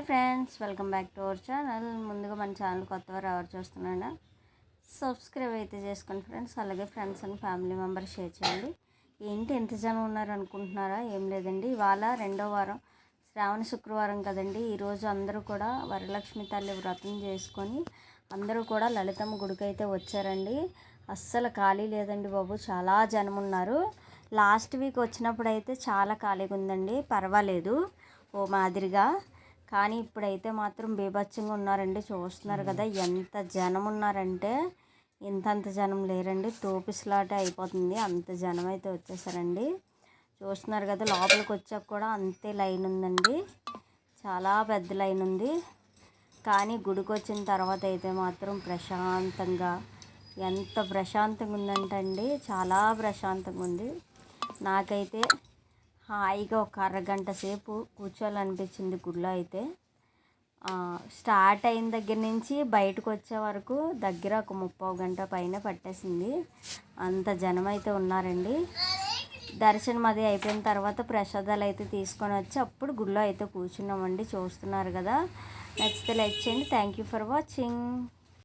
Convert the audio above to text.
Hi friends welcome back to our channel. ముందుగా మన channel కొత్తవారు ఎవరు చూస్తున్నాడా సబ్స్క్రైబ్ అయితే చేసుకోండి ఫ్రెండ్స్. అలాగే friends and family members share చేయండి. ఏంటి ఎంత జనం ఉన్నారు అనుకుంటున్నారా? ఏం లేదండి. ఇవాళ రెండో వారం శ్రావణ శుక్రవారం కదండి. ఈరోజు అందరూ కూడా వరలక్ష్మి తల్లి వ్రతం చేసుకొని అందరూ కూడా లలితమ్మ గుడికి అయితే వచ్చారండి. అస్సలు ఖాళీ లేదండి బాబు. చాలా జనం ఉన్నారు. లాస్ట్ వీక్ వచ్చినప్పుడు అయితే చాలా ఖాళీగా ఉందండి. పర్వాలేదు. ఓ మాదిరిగా కానీ ఇప్పుడైతే మాత్రం బీభత్సంగా ఉన్నారండి. చూస్తున్నారు కదా ఎంత జనం ఉన్నారంటే ఇంతంత జనం లేరండి. తోపిస్లాటే అయిపోతుంది. అంత జనం అయితే వచ్చేసారండి. చూస్తున్నారు కదా లోపలికి వచ్చాక కూడా అంతే లైన్ ఉందండి. చాలా పెద్ద లైన్ ఉంది. కానీ గుడికి వచ్చిన తర్వాత అయితే మాత్రం ప్రశాంతంగా ఎంత ప్రశాంతంగా ఉందంటే అండి చాలా ప్రశాంతంగా ఉంది. నాకైతే హాయిగా ఒక అరగంట సేపు కూర్చోవాలనిపించింది గుడిలో అయితే. స్టార్ట్ అయిన దగ్గర నుంచి బయటకు వచ్చే వరకు దగ్గర ఒక ముప్పై గంట పైన పట్టేసింది. అంత జనం అయితే ఉన్నారండి. దర్శనం అది అయిపోయిన తర్వాత ప్రసాదాలు అయితే తీసుకొని వచ్చి అప్పుడు గుడిలో అయితే కూర్చున్నామండి. చూస్తున్నారు కదా. నచ్చితే లైక్ చేయండి. Thank you for watching